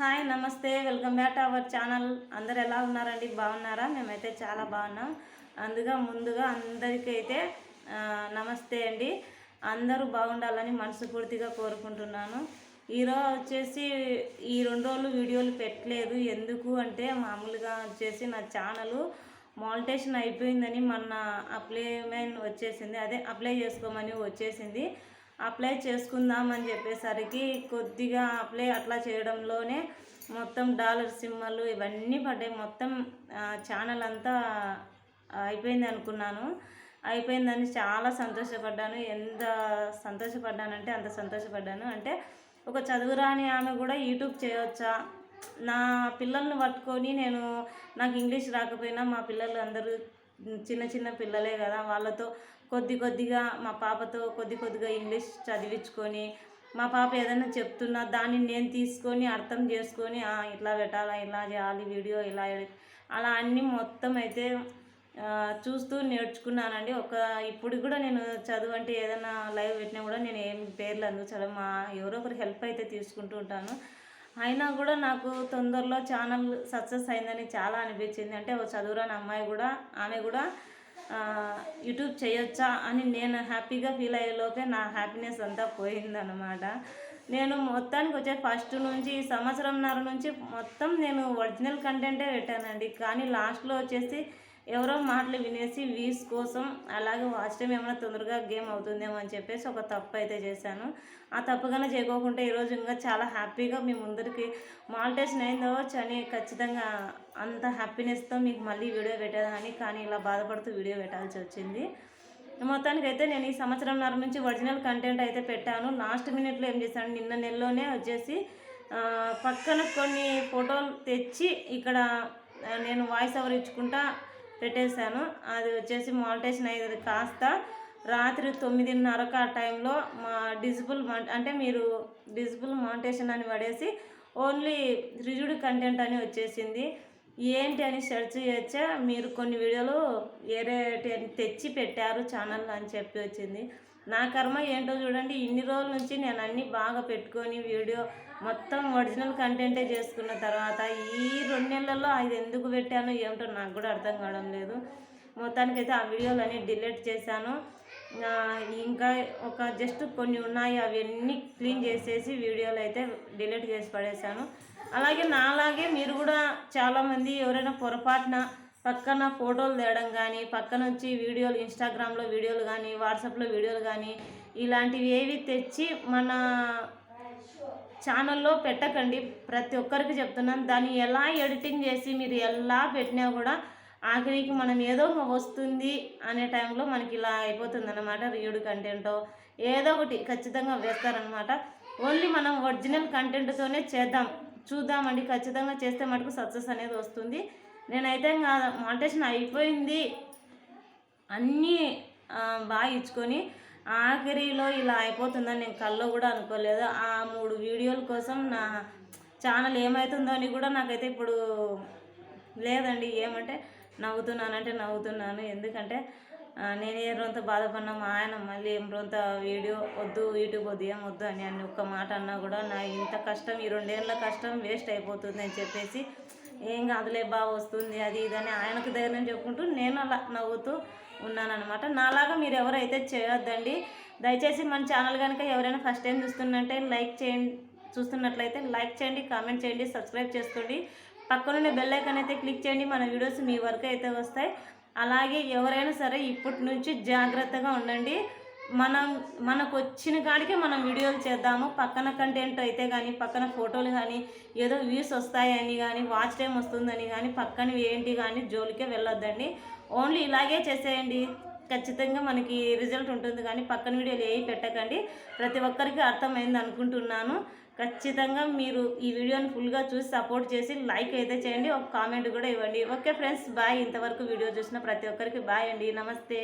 Hi నమస్తే. Welcome back to our channel. అందరు ఎలా ఉన్నారండి? బాగున్నారా? మేమైతే చాలా బాగున్నాం. అందుగా ముందుగా అందరికైతే నమస్తే అండి. అందరూ బాగుండాలని మనస్ఫూర్తిగా కోరుకుంటున్నాను. ఈరోజు వచ్చేసి ఈ రెండు రోజులు వీడియోలు పెట్టలేదు. ఎందుకు అంటే మామూలుగా వచ్చేసి నా ఛానల్ మానిటేషన్ అయిపోయిందని మొన్న అప్లైమెంట్ వచ్చేసింది. అదే అప్లై చేసుకోమని వచ్చేసింది. అప్లై చేసుకుందామని చెప్పేసరికి కొద్దిగా అప్లై అట్లా చేయడంలోనే మొత్తం డాలర్ సిమ్మలు ఇవన్నీ పడ్డాయి. మొత్తం ఛానల్ అంతా అయిపోయింది అనుకున్నాను. అయిపోయిందని చాలా సంతోషపడ్డాను. ఎంత సంతోషపడ్డానంటే అంత సంతోషపడ్డాను. అంటే ఒక చదువురాని ఆమె కూడా యూట్యూబ్ చేయవచ్చా నా పిల్లల్ని పట్టుకొని నేను నాకు ఇంగ్లీష్ రాకపోయినా మా పిల్లలు అందరూ చిన్న చిన్న పిల్లలే కదా వాళ్ళతో కొద్ది కొద్దిగా మా పాపతో కొద్ది కొద్దిగా ఇంగ్లీష్ చదివించుకొని మా పాప ఏదైనా చెప్తున్నా దాన్ని నేను తీసుకొని అర్థం చేసుకొని ఇట్లా పెట్టాలా ఇలా చేయాలి వీడియో ఇలా అలా అన్నీ మొత్తం అయితే చూస్తూ నేర్చుకున్నానండి. ఒక ఇప్పుడు కూడా నేను చదువు అంటే ఏదైనా లైవ్ పెట్టినా కూడా నేను ఏం పేర్లు అందుకు చదువు మా ఎవరో ఒకరు హెల్ప్ అయితే తీసుకుంటూ ఉంటాను. అయినా కూడా నాకు తొందరలో ఛానల్ సక్సెస్ అయిందని చాలా అనిపించింది. అంటే ఒక చదువురాని అమ్మాయి కూడా ఆమె కూడా యూట్యూబ్ చేయొచ్చా అని నేను హ్యాపీగా ఫీల్ అయ్యేలోపే నా హ్యాపీనెస్ అంతా పోయిందనమాట నేను మొత్తానికి వచ్చే ఫస్ట్ నుంచి ఈ సంవత్సరంన్నర నుంచి మొత్తం నేను ఒరిజినల్ కంటెంటే పెట్టానండి. కానీ లాస్ట్లో వచ్చేసి ఎవరో మాటలు వినేసి వ్యూస్ కోసం అలాగే వాచ్ టైం ఏమైనా తొందరగా గేమ్ అవుతుందేమో అని చెప్పేసి ఒక తప్పు అయితే చేశాను. ఆ తప్పుగానే చేయకోకుండా ఈరోజు ఇంకా చాలా హ్యాపీగా మీ ముందరికి మాల్టేషన్ అయిందో చని ఖచ్చితంగా అంత హ్యాపీనెస్తో మీకు మళ్ళీ వీడియో పెట్టేదాన్ని. కానీ ఇలా బాధపడుతూ వీడియో పెట్టాల్సి వచ్చింది. మొత్తానికి అయితే నేను ఈ సంవత్సరంన్నర నుంచి ఒరిజినల్ కంటెంట్ అయితే పెట్టాను. లాస్ట్ మినిట్లో ఏం చేశాను? నిన్న నెలలోనే వచ్చేసి పక్కన కొన్ని ఫోటోలు తెచ్చి ఇక్కడ నేను వాయిస్ ఓవర్ ఇచ్చుకుంటా పెట్టేశాను. అది వచ్చేసి మాల్టేషన్ అయ్యేది కాస్త రాత్రి తొమ్మిదిన్నరకు ఆ టైంలో మా డిజిబుల్ అంటే మీరు డిజిబుల్ మాంటేషన్ అని పడేసి ఓన్లీ రిజుడ్ కంటెంట్ అని వచ్చేసింది. ఏంటి అని సెర్చ్ చేయొచ్చా మీరు కొన్ని వీడియోలు వేరే తెచ్చి పెట్టారు ఛానల్ అని చెప్పి వచ్చింది. నా కర్మ ఏంటో చూడండి. ఇన్ని రోజుల నుంచి నేను అన్నీ బాగా పెట్టుకొని వీడియో మొత్తం ఒరిజినల్ కంటెంటే చేసుకున్న తర్వాత ఈ రెండు నెలల్లో అది ఎందుకు పెట్టాను ఏమిటో నాకు కూడా అర్థం కావడం లేదు. మొత్తానికైతే ఆ వీడియోలు అన్నీ డిలీట్ చేశాను. ఇంకా ఒక జస్ట్ కొన్ని ఉన్నాయి. అవన్నీ క్లీన్ చేసేసి వీడియోలు అయితే డిలీట్ చేసి పడేశాను. అలాగే నాలాగే మీరు కూడా చాలామంది ఎవరైనా పొరపాటున పక్కన ఫోటోలు తేయడం కానీ పక్క నుంచి వీడియోలు ఇన్స్టాగ్రామ్లో వీడియోలు కానీ వాట్సాప్లో వీడియోలు కానీ ఇలాంటివి ఏవి తెచ్చి మన ఛానల్లో పెట్టకండి. ప్రతి ఒక్కరికి చెప్తున్నాను. దాన్ని ఎలా ఎడిటింగ్ చేసి మీరు ఎలా పెట్టినా కూడా ఆఖరికి మనం ఏదో వస్తుంది అనే టైంలో మనకి ఇలా అయిపోతుంది అనమాట రియూడ్ కంటెంటో. ఏదో ఒకటి ఖచ్చితంగా వేస్తారనమాట ఓన్లీ మనం ఒరిజినల్ కంటెంట్తోనే చేద్దాం. చూద్దామండి. ఖచ్చితంగా చేస్తే మటుకు సక్సెస్ అనేది వస్తుంది. నేనైతే ఇంకా మాంటేషన్ అయిపోయింది. అన్నీ బాగా ఇచ్చుకొని ఆఖరిలో ఇలా అయిపోతుందని నేను కల్లో కూడా అనుకోలేదు. ఆ మూడు వీడియోల కోసం నా ఛానల్ ఏమవుతుందో అని కూడా నాకైతే ఇప్పుడు లేదండి. ఏమంటే నవ్వుతున్నానంటే నవ్వుతున్నాను. ఎందుకంటే నేను ఏ రొంత బాధపడినా మా ఆయన మళ్ళీ ఏం రొంత వీడియో వద్దు యూట్యూబ్ వద్దు ఏం వద్దు అని అని ఒక్క మాట అన్నా కూడా నా ఇంత కష్టం ఈ రెండేళ్ళ కష్టం వేస్ట్ అయిపోతుంది అని చెప్పేసి ఏం కాదులే బాగా వస్తుంది అది ఇదని ఆయనకు ధైర్యం చెప్పుకుంటూ నేను అలా నవ్వుతూ ఉన్నానన్నమాట. నాలాగా మీరు ఎవరైతే చేయొద్దండి దయచేసి మన ఛానల్ కనుక ఎవరైనా ఫస్ట్ టైం చూస్తున్నట్టే లైక్ చేయండి చూస్తున్నట్లయితే లైక్ చేయండి కామెంట్ చేయండి సబ్స్క్రైబ్ చేసుకోండి పక్కనున్న బెల్ ఐకాన్ అయితే క్లిక్ చేయండి మన వీడియోస్ మీ వరకు అయితే వస్తాయి. అలాగే ఎవరైనా సరే ఇప్పటి నుంచి జాగ్రత్తగా ఉండండి. మనం మనకు వచ్చిన కాడికే మనం వీడియోలు చేద్దాము. పక్కన కంటెంట్ అయితే కానీ పక్కన ఫోటోలు కానీ ఏదో వ్యూస్ వస్తాయని కానీ వాచ్ టైం వస్తుందని కానీ పక్కన ఏంటి కానీ జోలికే వెళ్ళొద్దండి. ఓన్లీ ఇలాగే చేసేయండి. ఖచ్చితంగా మనకి రిజల్ట్ ఉంటుంది కానీ పక్కన వీడియోలు ఏవి పెట్టకండి. ప్రతి ఒక్కరికి అర్థమైంది అనుకుంటున్నాను. ఖచ్చితంగా మీరు ఈ వీడియోని ఫుల్గా చూసి సపోర్ట్ చేసి లైక్ అయితే చేయండి. ఒక కామెంట్ కూడా ఇవ్వండి. ఓకే ఫ్రెండ్స్ బాయ్ ఇంతవరకు వీడియో చూసిన ప్రతి ఒక్కరికి బాయ్ అండి. నమస్తే.